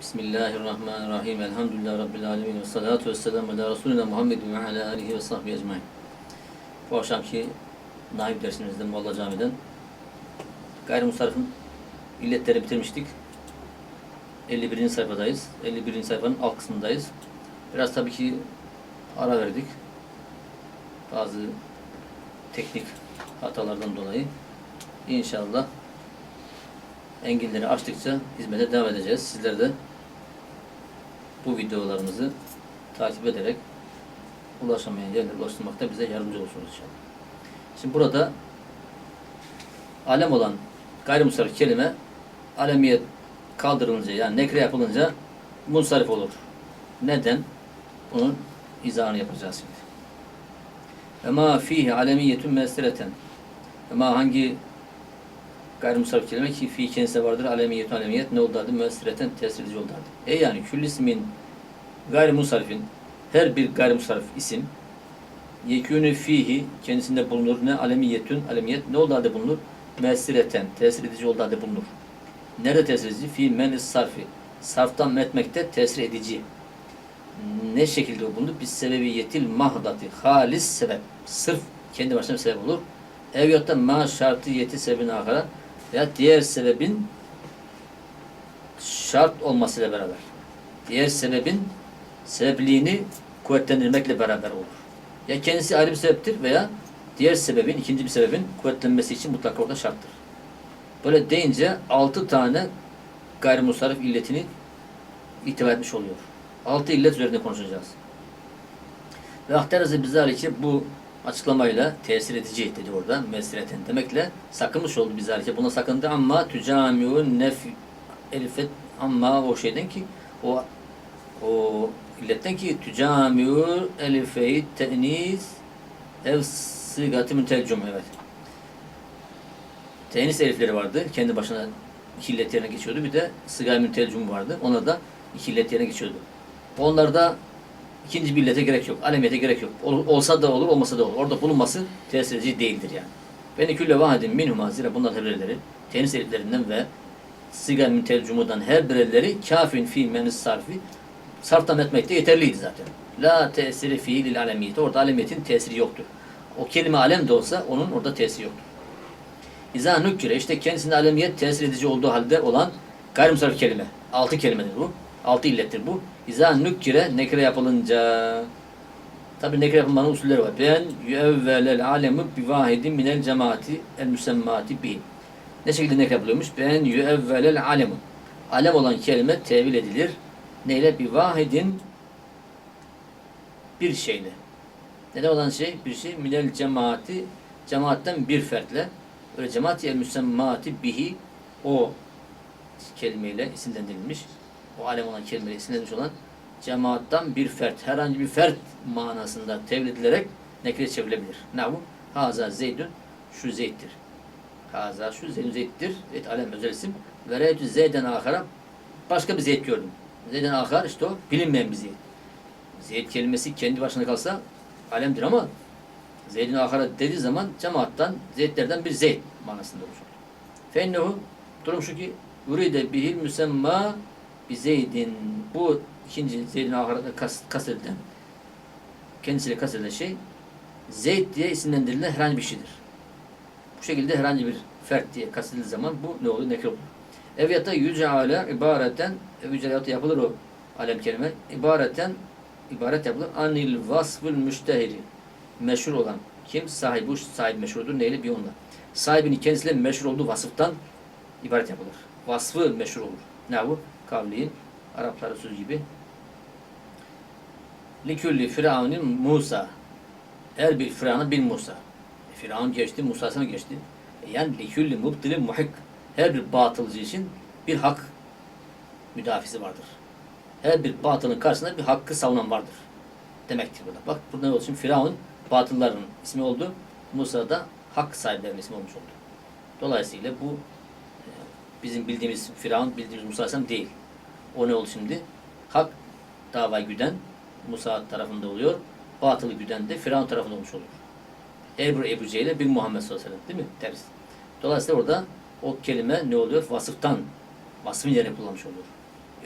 Bismillahirrahmanirrahim. Elhamdülillah Rabbil alemin. Ve salatu ve selamu ala Resulina Muhammedin ve ala alihi ve sahbihi ecmain. Bu akşamki naib dersimizden Molla Cami'den gayrimusarrifın illetleri bitirmiştik. 51. sayfadayız. 51. sayfanın alt kısmındayız. Biraz tabii ki ara verdik. Bazı teknik hatalardan dolayı. İnşallah enginleri açtıkça hizmete devam edeceğiz. Sizler de bu videolarımızı takip ederek ulaşamayan yerlere ulaştırmakta bize yardımcı olursunuz inşallah. Şimdi burada alem olan gayrimusarif kelime alemiyet kaldırılınca yani nekre yapılınca munsarif olur. Neden? Bunun izahını yapacağız şimdi. Ema fihi alemiyetun mesreten. Ama hangi gayrimusarif kelime ki fi kendisine vardır alemiyet alemiyet ne oldu adı müessireten tesir edici oldu adı. E yani küll ismin gayrimusarifin her bir gayrimusarif isim yekûnü fihi kendisinde bulunur ne alemiyetün alemiyet ne oldu adı bulunur müessireten tesir edici oldu adı bulunur. Nerede tesir edici? Fi menis sarfi. Sarftan metmekte tesir edici. Ne şekilde bulunur? Biz sebebiyetil mahdati halis sebep. Sırf kendi başına sebep olur. Ev yotta ma şartiyeti sebebine akara veya diğer sebebin şart olmasıyla beraber. Diğer sebebin sebepliğini kuvvetlendirmekle beraber olur. Ya kendisi ayrı bir sebeptir veya diğer sebebin, ikinci bir sebebin kuvvetlenmesi için mutlaka orada şarttır. Böyle deyince altı tane gayrimusarif illetini itibar etmiş oluyor. Altı illet üzerinde konuşacağız. Ve ahterezi bizler için bu açıklamayla tesir edici dedi orada mesreten demekle sakınmış oldu bizler Buna sakındı ama tücamiun nef elifet ama o şeyden ki o o illetten ki tücamiu elifeyi tenis ev sıgatı mütelcum evet. Tenis elifleri vardı. Kendi başına iki illet yerine geçiyordu. Bir de sıgay mütelcum vardı. Ona da iki illet yerine geçiyordu. Onlarda ikinci bir gerek yok. Alemiyete gerek yok. Ol, olsa da olur, olmasa da olur. Orada bulunması tesir edici değildir yani. Beni külle vahidin minhuma zira bunlar her birileri tenis eliflerinden ve sigar mütelcumudan her birileri kafin fi menis sarfi sarftan etmekte yeterliydi zaten. La tesiri fiilil alemiyeti. Orada alemiyetin tesiri yoktur. O kelime alem de olsa onun orada tesiri yoktur. İza nükkire işte kendisinde alemiyet tesir edici olduğu halde olan gayrimusarif kelime. Altı kelimedir bu. Altı illettir bu. İza nükkire nekre yapılınca Tabi nekre yapılmanın usulleri var. Ben yüevvelel alemu bi vahidin minel cemaati el müsemmati bi. Ne şekilde nekre yapılıyormuş? Ben yüevvelel alemu. Alem olan kelime tevil edilir. Neyle? Bir vahidin bir şeyle. Neden olan şey? Bir şey minel cemaati cemaatten bir fertle öyle cemaat el müsemmati bihi o kelimeyle isimlendirilmiş. O alem olan kelimeyle isimlendirilmiş olan cemaattan bir fert, herhangi bir fert manasında tevil edilerek nekre çevrilebilir. Ne bu? Haza zeydün, şu zeyttir. Haza şu zeydün zeyttir. Zeyt alem özel isim. Ve reytü zeyden ahara başka bir zeyt gördüm. Zeyden ahar işte o bilinmeyen bir zeyt. Zeyt kelimesi kendi başına kalsa alemdir ama Zeydin ahara dediği zaman cemaattan, zeytlerden bir zeyt manasında olur. Fennehu durum şu ki Üride bihil müsemma bi zeydin bu ikinci Zeyd'in ahirete kas, kastedilen kendisiyle kastedilen şey Zeyd diye isimlendirilen herhangi bir şeydir. Bu şekilde herhangi bir fert diye kastedildiği zaman bu ne olur? Nekre olur. Eviyata yüceale ibareten yücelayatı yapılır o alem kelime. İbareten ibaret yapılır. Anil vasfül müştehiri meşhur olan kim? Sahibi, bu sahip meşhurdur. Neyle? Bir onunla. Sahibinin kendisiyle meşhur olduğu vasıftan ibaret yapılır. Vasfı meşhur olur. Ne bu? Kavliyin Arapları söz gibi Likülli Firavun'un Musa her bir Firavun'a bir Musa. E, Firavun geçti, Musa sana geçti. E, yani likülli mubdili muhik her bir batılcı için bir hak müdafisi vardır. Her bir batılın karşısında bir hakkı savunan vardır. Demektir burada. Bak burada ne? Şimdi Firavun batılların ismi oldu. Musa da hak sahiplerinin ismi olmuş oldu. Dolayısıyla bu e, bizim bildiğimiz Firavun, bildiğimiz Musa değil. O ne oldu şimdi? Hak dava güden Musa tarafında oluyor. Batılı güden de Firavun tarafında olmuş oluyor. Ebru Ebu Cehil'e bir Muhammed sallallahu aleyhi ve sellem değil mi? Ters. Dolayısıyla orada o kelime ne oluyor? Vasıftan, vasfın yerine kullanmış oluyor.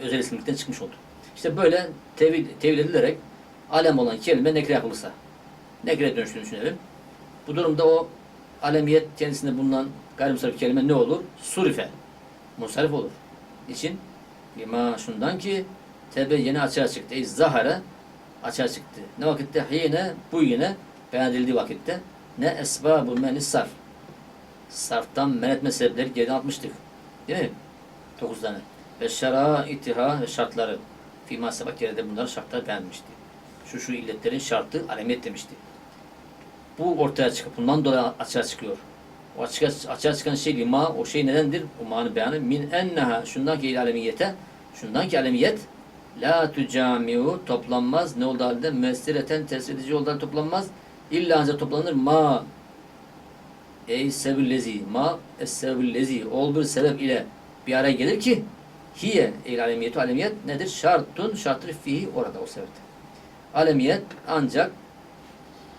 özel isimlikten çıkmış oldu. İşte böyle tevil, tevil edilerek alem olan kelime nekre yapılırsa nekre dönüştüğünü düşünelim. Bu durumda o alemiyet kendisinde bulunan gayrimusarif kelime ne olur? Surife. Musarif olur. İçin lima şundan ki tebe yeni açığa çıktı. Ey zahara açığa çıktı. Ne vakitte? Hine bu yine beyan edildiği vakitte ne esbabu meni sarf. Sarftan men etme sebepleri geriden atmıştık. Değil mi? Dokuz tane. Ve şera itiha ve şartları. Fîmâ sebak geride bunların şartları beğenmişti. Şu şu illetlerin şartı alemiyet demişti. Bu ortaya çıkıp bundan dolayı açığa çıkıyor. O açığa, açığa çıkan şey lima, o şey nedendir? O mani beyanı min enneha, şundan ki alemiyete, şundan ki alemiyet la tücamiu toplanmaz. Ne oldu halde? Müessireten tesir edici oldu toplanmaz. İlla ancak toplanır ma ey sebillezi ma es sebillezi ol bir sebep ile bir araya gelir ki hiye el alemiyetu alemiyet nedir? Şartun şarttır fihi orada o sebepte. Alemiyet ancak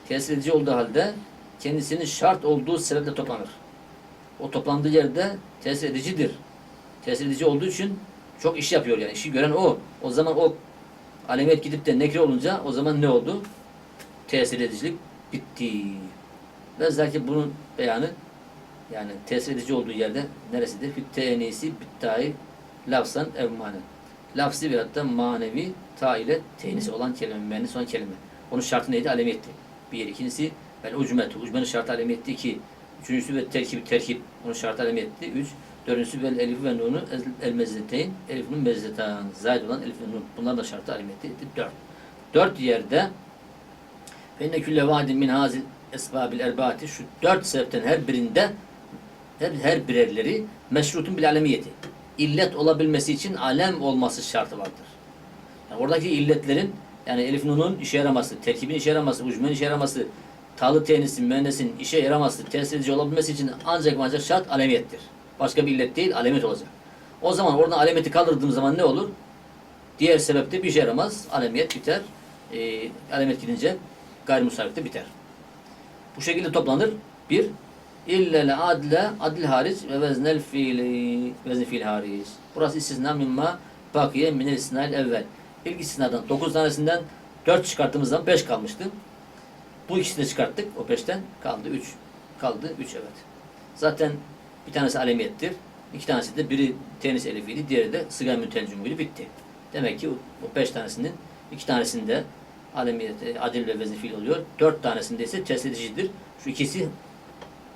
tesir edici olduğu halde kendisinin şart olduğu sebeple toplanır. O toplandığı yerde tesir edicidir. Tesir edici olduğu için çok iş yapıyor yani. işi gören o. O zaman o alemiyet gidip de nekre olunca o zaman ne oldu? Tesir edicilik bitti. Ve zaten bunun beyanı yani tesir edici olduğu yerde neresidir? Fit tenisi bittayı lafzan ev manen. Lafzi veyahut da manevi ta ile tenisi olan kelime, müennis olan kelime. Onun şartı neydi? Alemiyetti. Bir. İkincisi vel ucmetu. Ucmenin şartı alemiyetti. İki. Üçüncüsü ve terkip, terkip. Onun şartı alemiyetti. Üç. Dördüncüsü vel elifi ve nunu el mezzeteyn. Elif nun mezzetan. Olan elif ve nun. Bunlar da şartı alemiyetti. Dört. Dört yerde ve inne külle vadin min hazil esbabil erbaati şu dört sebepten her birinde her, her birerleri meşrutun bil alemiyeti. İllet olabilmesi için alem olması şartı vardır. Yani oradaki illetlerin yani elif nunun işe yaraması, terkibin işe yaraması, ucmen işe yaraması, talı tenisin, müennesin işe yaraması, tesir edici olabilmesi için ancak ancak şart alemiyettir. Başka bir illet değil, alamet olacak. O zaman oradan alemeti kaldırdığım zaman ne olur? Diğer sebepte bir işe yaramaz, alemiyet biter. E, alamet gidince gayrimusarif de biter. Bu şekilde toplanır. Bir, illel adle, adil hariç ve veznel fiili, vezni fiil hariç. Burası istisna mimma bakiye minel istisna'il evvel. İlk istisnadan 9 tanesinden 4 çıkarttığımız zaman 5 kalmıştı. Bu ikisini çıkarttık. O 5'ten kaldı 3. Kaldı 3 evet. Zaten bir tanesi alemiyettir. İki tanesi de biri tenis elifiydi, diğeri de sıga mütencümüydü. Bitti. Demek ki o 5 tanesinin iki tanesinde alemiyet, e, adil ve vezifil oluyor. Dört tanesinde ise tesledicidir. Şu ikisi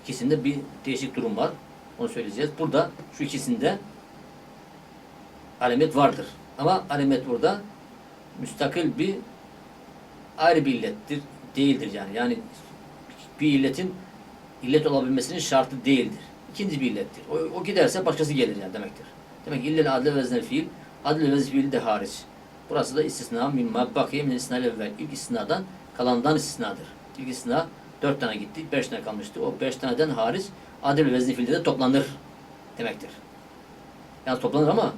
ikisinde bir değişik durum var. Onu söyleyeceğiz. Burada şu ikisinde alamet vardır. Ama alamet burada müstakil bir ayrı bir illettir. Değildir yani. Yani bir illetin illet olabilmesinin şartı değildir. İkinci bir illettir. O, o giderse başkası gelir yani demektir. Demek ki illel adil ve veznel fiil adil ve veznel fiil de hariç. Burası da istisna mimma bakiye min istisna evvel. İlk istisnadan kalandan istisnadır. İlk istisna dört tane gitti, beş tane kalmıştı. O beş taneden hariç adil ve vezni fiilde de toplanır demektir. Yani toplanır ama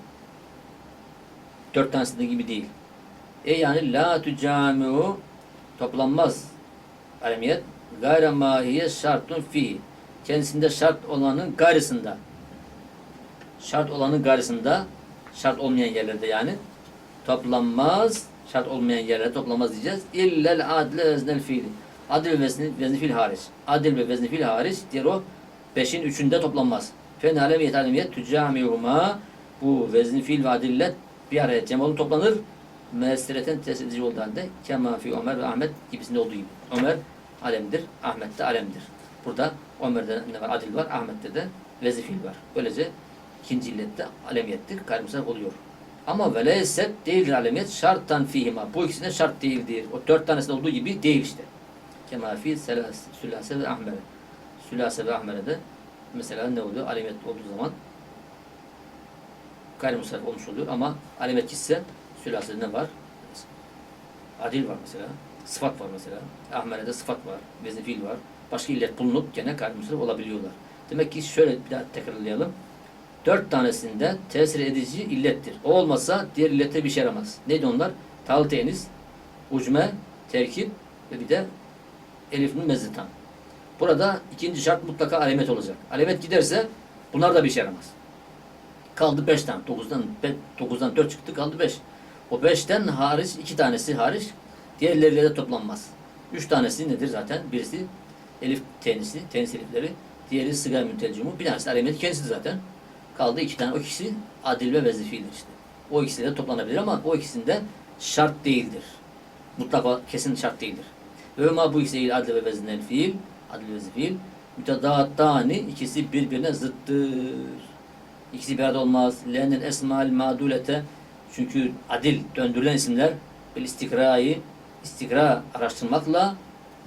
dört tanesinde gibi değil. E yani la tücamiu toplanmaz. Alemiyet gayre mahiye şartun fi. Kendisinde şart olanın gayrısında. Şart olanın gayrısında şart olmayan yerlerde yani toplanmaz. Şart olmayan yerlerde toplanmaz diyeceğiz. İllel adle veznel fiil. Adil ve vezni, vezni hariç. Adil ve vezni fiil hariç diğer o beşin üçünde toplanmaz. Fen alemiyet alemiyet tücamihuma bu vezni fiil ve adillet bir araya cem olup toplanır. Müessireten tesir edici olduğu halde kema Ömer ve Ahmet gibisinde olduğu gibi. Ömer alemdir, Ahmet de alemdir. Burada Ömer'de ne var? Adil var, Ahmet'te de vezni fiil var. Böylece ikinci illette alemiyettir. Kaymısak oluyor. Ama veleyset değildir alemiyet şarttan fihima. Bu ikisine şart değildir. O dört tanesinde olduğu gibi değil işte. Kema fi sülase ve ahmere. Sülase ve ahmere de mesela ne oluyor? Alemiyet olduğu zaman gayrimusarif olmuş oluyor ama alemiyet gitse sülase ne var? Adil var mesela. Sıfat var mesela. Ahmere'de sıfat var. Vezni var. Başka illet bulunup gene gayrimusarif olabiliyorlar. Demek ki şöyle bir daha tekrarlayalım. Dört tanesinde tesir edici illettir. O olmasa diğer illete bir şey yaramaz. Neydi onlar? Tal tenis, ucme, terkip ve bir de elifin mezzitan. Burada ikinci şart mutlaka alamet olacak. Alamet giderse bunlar da bir şey yaramaz. Kaldı 5 tane. 9'dan 9'dan 4 çıktı kaldı 5. O 5'ten hariç iki tanesi hariç diğerleriyle de toplanmaz. 3 tanesi nedir zaten? Birisi elif tenisi, tenis elifleri. Diğeri sıga müntelcimu. Bir tanesi de alemet kendisi zaten. Kaldı iki tane. O ikisi adil ve vezifidir işte. O ikisi de toplanabilir ama o ikisinde şart değildir. Mutlaka kesin şart değildir. Ve ma bu ikisi adil ve vezinel fiil. Adil ve fiil. Mütedaattani ikisi birbirine zıttır. İkisi bir arada olmaz. Lennel esmal madulete çünkü adil döndürülen isimler bil istikrayı istikra araştırmakla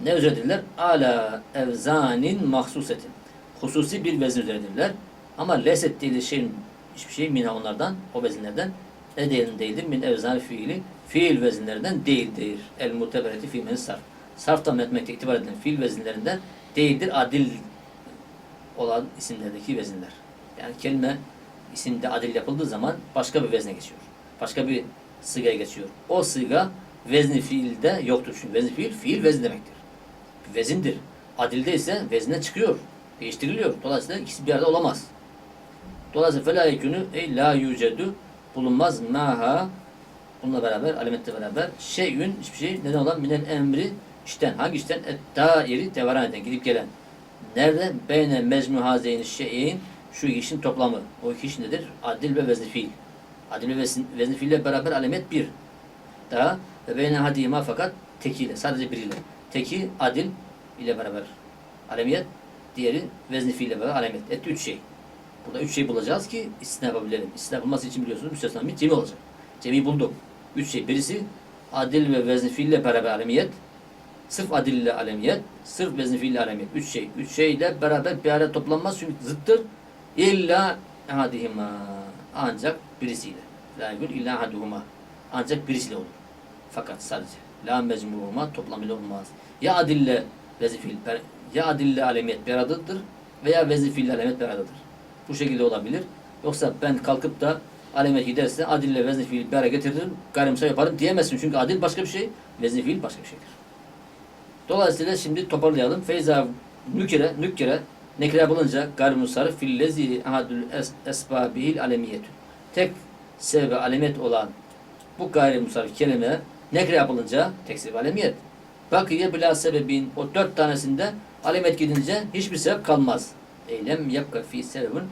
ne üzerindedirler? Ala evzanin mahsusetin. Hususi bir vezin üzerindedirler. Ama leset değil şeyin hiçbir şey minha onlardan, o vezinlerden ne değilin değildir? Min evzan fiili fiil vezinlerinden değildir. El mutebereti fi men sarf. Sarf tahmin etmekte itibar edilen fiil vezinlerinden değildir. Adil olan isimlerdeki vezinler. Yani kelime isimde adil yapıldığı zaman başka bir vezne geçiyor. Başka bir sığaya geçiyor. O sığga vezni fiilde yoktur. Çünkü vezni fiil, fiil vezin demektir. Vezindir. Adilde ise vezne çıkıyor. Değiştiriliyor. Dolayısıyla ikisi bir arada olamaz. Dolayısıyla felâ yekûnü ey la yücedu bulunmaz maha bununla beraber, alimette beraber şeyün hiçbir şey neden olan minel emri işten. Hangi işten? Et dairi devaran eden, gidip gelen. Nerede? Beyne mecmu hazeyni şeyin şu işin toplamı. O iki iş nedir? Adil ve vezni fiil. Adil ve vezni, vezni fiille beraber alimet bir. Daha ve beyne hadima fakat tekiyle, sadece biriyle. Teki adil ile beraber alemiyet, diğeri vezni fiille beraber alemiyet. Etti üç şey. Burada üç şey bulacağız ki istisna yapabilelim. İstisna yapılması için biliyorsunuz müstesna bir cemi olacak. Cemi bulduk. Üç şey. Birisi adil ve vezni fiille beraber alemiyet. Sırf adil ile alemiyet, sırf vezni fiille alemiyet. Üç şey. Üç şeyle beraber bir araya toplanmaz çünkü zıttır. İlla ahadihima. Ancak birisiyle. La yekul illa ahaduhuma. Ancak birisiyle olur. Fakat sadece. La mecmuhuma toplamıyla olmaz. Ya adille ber- ya adille alemiyet bir aradadır veya alemiyet bir aradadır. Bu şekilde olabilir. Yoksa ben kalkıp da aleme giderse adille vezni fiil araya getiririm, gayrimsal yaparım diyemezsin. Çünkü adil başka bir şey, vezni fiil başka bir şeydir. Dolayısıyla şimdi toparlayalım. Feyza nükire, nükire, nekire bulunca gayrimusarı fillezi ahadül es, esbabihil alemiyetü. Tek sebebi alemiyet olan bu gayrimusarif kelime nekire yapılınca tek sebebi alemiyet. Bakiye bila sebebin o dört tanesinde alemiyet gidince hiçbir sebep kalmaz. Eylem yapka fi sebebin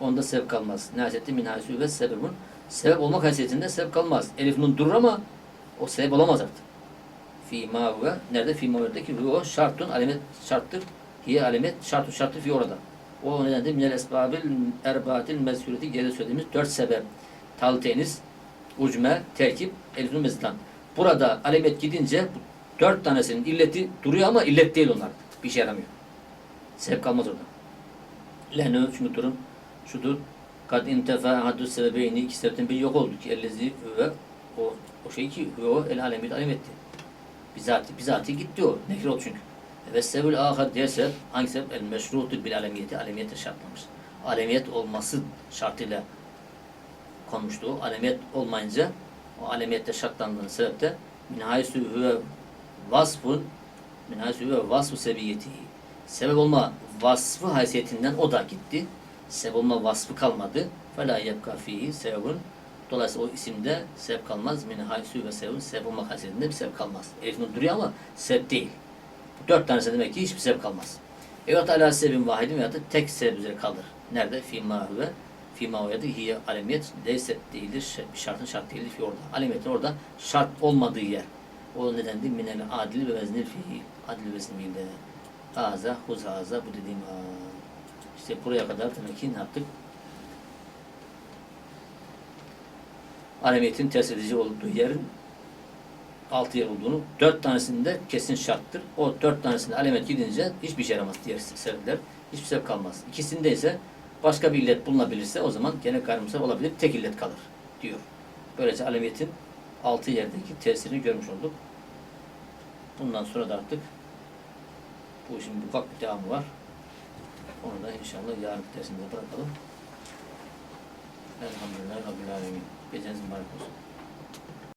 onda sebep kalmaz. Nasiyeti min hasü ve sebebun sebep olmak haysiyetinde sebep kalmaz. Elif nun durur ama o sebep olamaz artık. Fi ma huve nerede? Fi ma huve'deki o şartun alemet şarttır. Hiye alemet şartun şarttır fi orada. O nedenle minel esbabil erbaatil mezkureti geride söylediğimiz dört sebep. Talteniz, ucme, terkip, mezdan. Burada alemet gidince dört tanesinin illeti duruyor ama illet değil onlar. Bir şey yaramıyor. Sebep kalmaz orada. Lehnu çünkü durum şudur. Kad intefa haddu sebebeyni iki sebepten biri yok oldu ki ellezi ve o, o şey ki ve o el alemiyet alemetti. Bizati, bizati gitti o. Nekir oldu çünkü. Ve sebül ahad diğer sebep hangi sebep? El meşrutu bil alemiyeti. Alemiyete şartlamış. Alemiyet olması şartıyla konmuştu. O alamet olmayınca o alamette şartlandığın sebep de minhaysu ve vasfun minhaysu ve vasfu sebiyeti. Sebep olma vasfı haysiyetinden o da gitti. Sebep olma vasfı kalmadı. Fela yebka fihi sebebun. Dolayısıyla o isimde sebep kalmaz. Minhaysu ve sebebun sebep olma haysiyetinde bir sebep kalmaz. Elif duruyor ama sebep değil. Dört tanesi demek ki hiçbir sebep kalmaz. Evet ala sebebin vahidin veya da tek sebep üzere kalır. Nerede? Fîmâ ve fîmâ de hiye alemiyet leyset değildir. Bir şartın şart değildir fi orada. Alemiyetin orada şart olmadığı yer. O nedendir minel adil ve veznil fiil. Adil ve veznil huz haza bu dediğim ha. İşte buraya kadar demek ki ne yaptık? Alemiyetin ters edici olduğu yerin altı yer olduğunu, dört tanesinde kesin şarttır. O dört tanesinde alemet gidince hiçbir şey yaramaz diğer sebepler. Hiçbir sebep kalmaz. İkisinde ise başka bir illet bulunabilirse o zaman gene gayrimsal olabilir. Tek illet kalır diyor. Böylece alemiyetin altı yerdeki tesirini görmüş olduk. Bundan sonra da artık bu işin ufak bir devamı var. Onu da inşallah yarın dersinde bırakalım. Elhamdülillah Rabbil Alemin. Geceniz mübarek olsun.